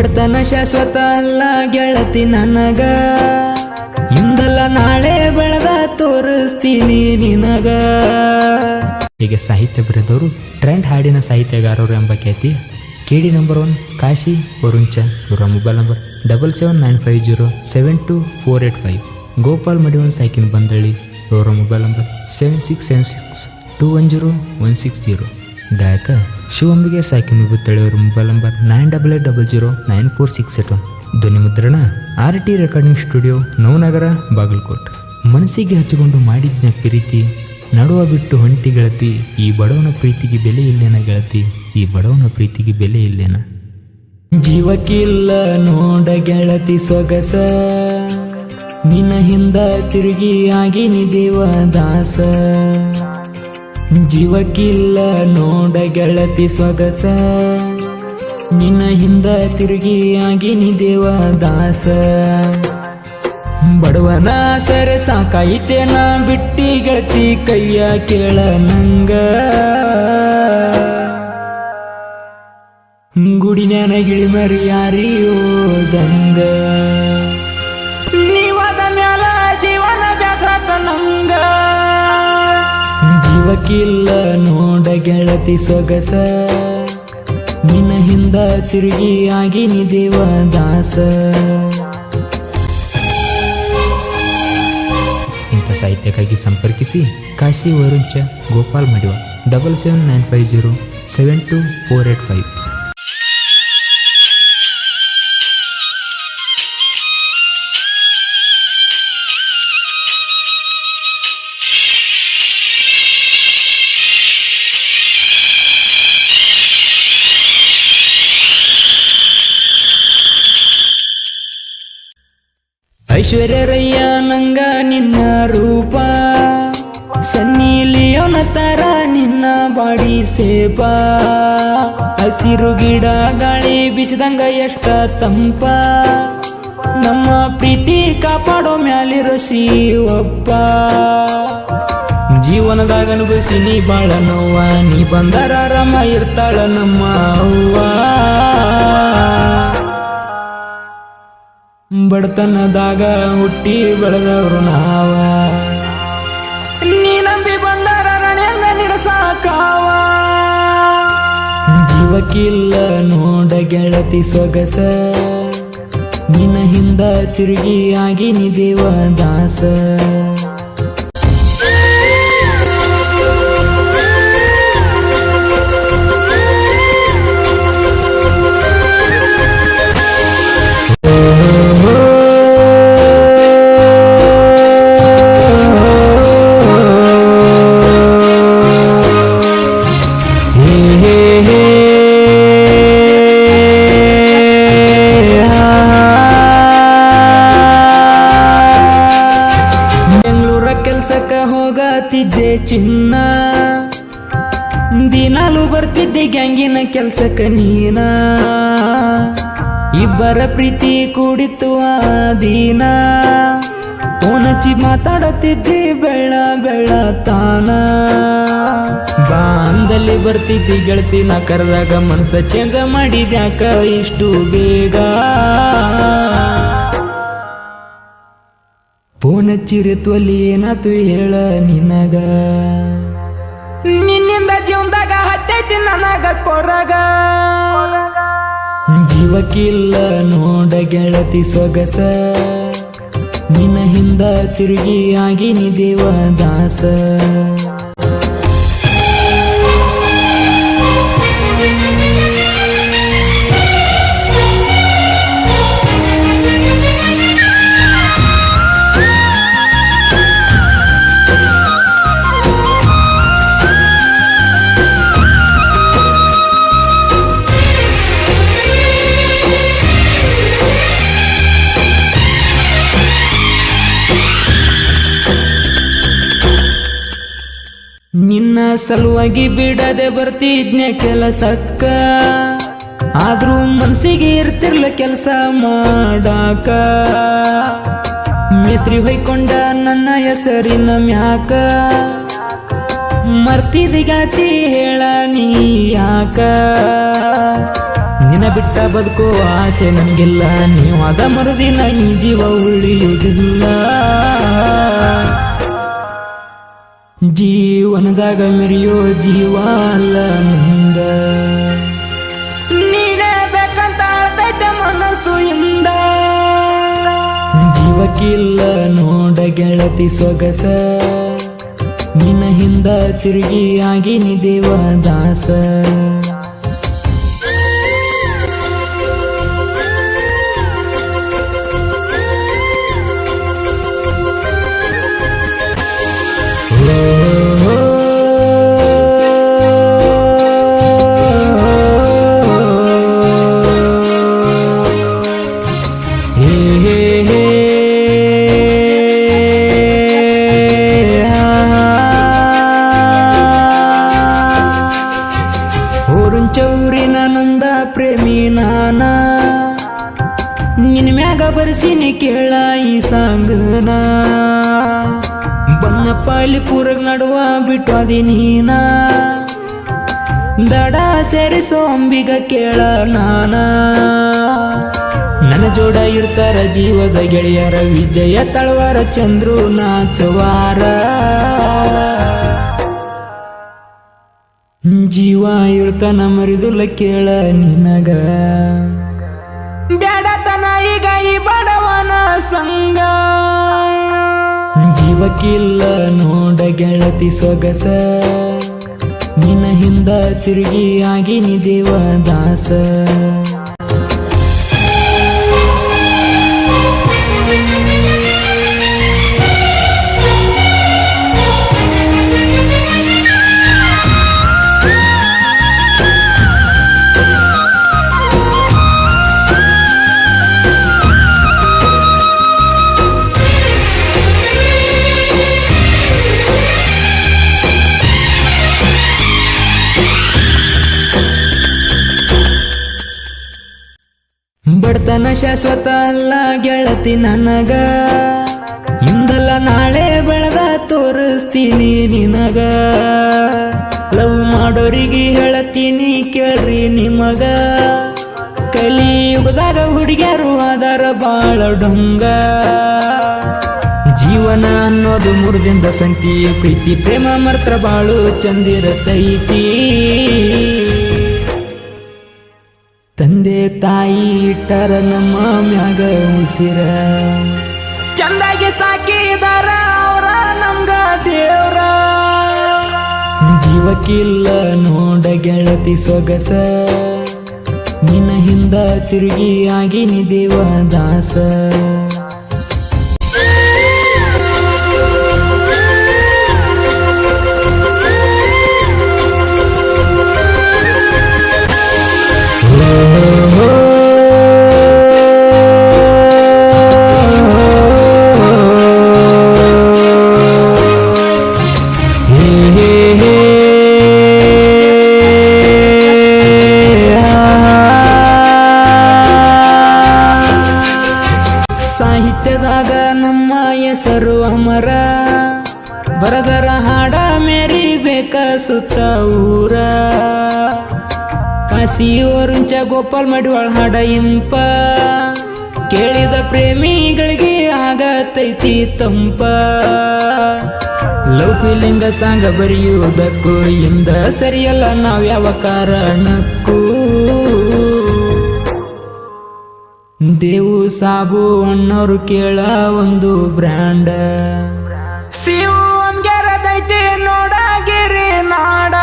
ಬಡತನ ಶಾಶ್ವತ ಅಲ್ಲ ಗೆಳತಿ ನನಗ. ಇಂದಲ್ಲ ನಾಳೆ ಬೆಳೆದ ತೋರಿಸ್ತೀನಿ ನಿನಗ. ಹೀಗೆ ಸಾಹಿತ್ಯ ಬರೆದವರು, ಟ್ರೆಂಡ್ ಹಾಡಿನ ಸಾಹಿತ್ಯಗಾರರು ಎಂಬ ಖ್ಯಾತಿ, K D number one Kashi, Varun Chand ಇವರ mobile number double seven nine five zero seven two four eight five Gopal ಮಡಿವನ್ ಸೈಕಿನ್ ಬಂದಳ್ಳಿ ಇವರ mobile number seven six seven six two one zero one six zero ಗಾಯಕ ಶಿವಂಬಿಗೆ ಸಾಕಿ ವಿಭುತ್ತಳಿ ಅವರ mobile number nine double eight double zero nine four six eight. One ಧ್ವನಿ ಮುದ್ರಣ, R T recording studio, Navanagar, Bagalkot. ಮನಸ್ಸಿಗೆ ಹಚ್ಚಿಕೊಂಡು ಮಾಡಿದ್ನ ಪ್ರೀತಿ, ನಡುವ ಬಿಟ್ಟು ಹೊಂಟಿ ಗೆಳತಿ, ಈ ಬಡವನ ಪ್ರೀತಿಗೆ ಬೆಲೆ ಇಲ್ಲೇನ ಗೆಳತಿ, ಈ ಬಡವನ ಪ್ರೀತಿಗೆ ಬೆಲೆ ಇಲ್ಲೇನ? ಜೀವಕ್ಕಿಲ್ಲ ನೋಡ ಗೆಳತಿ ಸೊಗಸ ನಿನ್ನ ಹಿಂದ ತಿರುಗಿ ಆಗಿನಿ ದೇವದಾಸ ಜೀವಕ್ಕಿಲ್ಲ ನೋಡ ಗೆಳತಿ ಸೊಗಸ ನಿನ್ನ ಹಿಂದ ತಿರುಗಿ ಆಗಿನಿ ದೇವದಾಸ ಬಡವನ ಸರೆ ನಾ ಬಿಟ್ಟಿ ಗೆಳತಿ ಕೈಯ ಕೇಳ ನಂಗ. ನಾನ ಗಿಳಿ ಮರಿ ದಂಗ ನೀವಾದ ಮ್ಯಾಲ ಜೀವನ ನಂಗ. ಜೀವಕ್ಕಿಲ್ಲ ನೋಡ ಗೆಳತಿ ಸೊಗಸ. ನಿನ್ನ ಹಿಂದ ತಿರುಗಿ ಆಗಿನಿ ದೇವದಾಸ ಇಂಥ ಸಾಹಿತ್ಯಕ್ಕಾಗಿ ಸಂಪರ್ಕಿಸಿ ಕಾಶಿ ವರುಂಚ Gopal ಮಡಿವ double seven nine five zero seven two four eight five Aishwarya ರಯ್ಯ ನಂಗ ನಿನ್ನ ರೂಪ. ಸನ್ನಿ ಲಿಯೋನ ತರ ನಿನ್ನ ಬಾಡಿ ಸೇಪ. ಹಸಿರು ಗಿಡ, ಗಾಳಿ ಬಿಸಿದಂಗ ಎಷ್ಟ ತಂಪ. ನಮ್ಮ ಪ್ರೀತಿ ಕಾಪಾಡೋ ಮ್ಯಾಲಿರೋ ಶಿವಪ್ಪ ಜೀವನದಾಗ ಅನುಭವಿಸಿ ನೀ ಬಾಳ ನೋವ ನೀ ಬಂದರ ರಮ ಇರ್ತಾಳ ನಮ್ಮ ಅವ್ವ. ಬಡತನದಾಗ ಹುಟ್ಟಿ ಬೆಳೆದವರು ನಾವ. ನೀ ನಂಬಿ ಬಂದರ ರಣೆಂಗ ನಿರಸಾಕಾವ. ಜೀವಕ್ಕಿಲ್ಲ ನೋಡ ಗೆಳತಿ ಸೊಗಸ. ನಿನ್ನ ಹಿಂದ ತಿರುಗಿ ಆಗಿನಿ ದೇವದಾಸ ಹೇ ಬರ್ತಿದ್ದೆ ಗ್ಯಾಂಗಿನ ಕೆಲ್ಸಕ್ಕ ನೀನ. ಇಬ್ಬರ ಪ್ರೀತಿ ಕೂಡಿತ್ತು ಆ ದಿನ. ಓನಚ್ಚಿ ಹಚ್ಚಿ ಮಾತಾಡತಿದ್ದಿ ಬೆಳ್ಳ ಬೆಳ್ಳ ತಾನ. ಬಾಂದಲ್ಲಿ ಬರ್ತಿದ್ದಿ ಗೆಳತಿ, ನಾ ಕರೆದಾಗ ಮನಸ್ಸ ಚೇಂಜ ಮಾಡಿದ್ಯಾಕ ಇಷ್ಟು ಬೇಗ. ಫೋನ್ ಹಚ್ಚಿರತ್ವಲ್ಲಿ ಏನಾತು ಹೇಳ ನಿನಗ. ನಿನ್ನಿಂದ ಜೀವನದಾಗ ಹತ್ತೈತಿ ನನಗ ಕೊರಗ. ಜೀವಕ್ಕಿಲ್ಲ ನೋಡ ಗೆಳತಿ ಸೊಗಸ. ನಿನ್ನ ಹಿಂದ ತಿರುಗಿ ಆಗಿನಿ ದೇವದಾಸ ನಿನ್ನ ಸಲುವಾಗಿ ಬಿಡದೆ ಬರ್ತಿದ್ನೆ ಕೆಲಸಕ್ಕ. ಆದ್ರೂ ಮನ್ಸಿಗೆ ಇರ್ತಿರ್ಲ ಕೆಲಸ ಮಾಡಾಕ. ಮೇಸ್ತ್ರಿ ಹೊಯ್ಕೊಂಡ ನನ್ನ ಹೆಸರಿನ ಮ್ಯಾಕ. ಮರ್ತಿದಿ ಗಾತಿ ಹೇಳ ನೀ ಯಾಕ? ನಿನ್ನ ಬಿಟ್ಟ ಬದುಕೋ ಆಸೆ ನನಗಿಲ್ಲ ನೀವಾದ ಮರುದಿನ ಈ ಜೀವ ಉಳಿಯುವುದಿಲ್ಲ. ಜೀವನದಾಗ ಮೆರೆಯೋ ಜೀವಾಲ ಅಲ್ಲ ನಂದ. ನೀನೇ ಬೇಕಂತ ಮನಸ್ಸು ಇಂದ. ಜೀವಕ್ಕಿಲ್ಲ ನೋಡ ಗೆಳತಿ ಸೊಗಸ ನಿನ್ನ ಹಿಂದ ತಿರುಗಿ ಆಗಿನಿ ದೇವದಾಸ ನಿನ್ ಮ್ಯಾಗ ಬರ್ಸಿನಿ ಕೇಳ ಈ ಸಾಂಗನ ಬನ್ನಪ್ಪಾಲಿ ಪೂರಗ್ ನಡುವ ಬಿಟ್ಟು ಅದಿ ನೀನ. ದಡ ಸೇರಿ ಸೋಂಬಿಗ ಕೇಳ ನಾನ. ನನ್ನ ಜೋಡ ಇರ್ತಾರ ಜೀವದ ಗೆಳೆಯರ ವಿಜಯ ತಳವಾರ ಚಂದ್ರು ನಾಚವಾರ ಜೀವ ಇರ್ತಾನ ಮರಿದುಲ್ಲ ಕೇಳ ನಿನಗ. ಈ ಬಡವನ ಸಂಗ ಜೀವಕ್ಕಿಲ್ಲ ನೋಡ ಗೆಳತಿ ಸೊಗಸ ನಿನ್ನ ಹಿಂದ ತಿರುಗಿ ಆಗಿನಿ ದೇವದಾಸ ಬಡತನ ಶಾಶ್ವತ ಅಲ್ಲ ಗೆಳತಿ ನನಗ. ಇಂದಲ್ಲ ನಾಳೆ ಬೆಳೆದ ತೋರಿಸ್ತೀನಿ ನಿನಗ. ಲವ್ ಮಾಡೋರಿಗೆ ಹೇಳತೀನಿ ಕೇಳ್ರಿ ನಿಮಗ. ಕಲಿಯುಗದಾಗ ಹುಡುಗಿಯರು ಅದರ ಬಾಳ ಡೊಂಗ. ಜೀವನ ಅನ್ನೋದು ಮುರಿದಿಂದ ಸಂತಿ ಪ್ರೀತಿ, ಪ್ರೇಮ ಮರ್ತ್ರ ಬಾಳು ಚಂದಿರತೈತಿ. ತಂದೆ ತಾಯಿ ಇಟ್ಟರ ನಮ್ಮ ಮ್ಯಾಗ ಉಸಿರ. ಚಂದಾಗಿ ಸಾಕಿದಾರ ಅವರ ನಮ್ಗ ದೇವ್ರ. ಜೀವಕ್ಕಿಲ್ಲ ನೋಡ ಗೆಳತಿ ಸೊಗಸ. ನಿನ್ನ ಹಿಂದ ತಿರುಗಿ ಆಗಿನಿ ದೇವದಾಸ ಹೇ ಬರದರ ಹಾಡ ಮೇರಿಬೇಕ ಸುತ್ತ ಊರ. ಕಾಸಿ ಓರುಂಚ ಗೋಪಾಲ್ ಮಡಿವಾಳ ಹಾಡ ಇಂಪ. ಕೇಳಿದ ಪ್ರೇಮಿಗಳಿಗೆ ಆಗತೈತಿ ತಂಪ. ಲವ್ ಫೀಲಿಂಗ ಸಾಂಗ ಬರೆಯುವುದಕ್ಕೂ ಇಂದ ಸರಿಯಲ್ಲ ನಾವ್ಯಾವ ಕಾರಣಕ್ಕೂ. ದೇವು ಸಾಬು ಅಣ್ಣವರು ಕೇಳ ಒಂದು ಬ್ರ್ಯಾಂಡ. ನಾಡ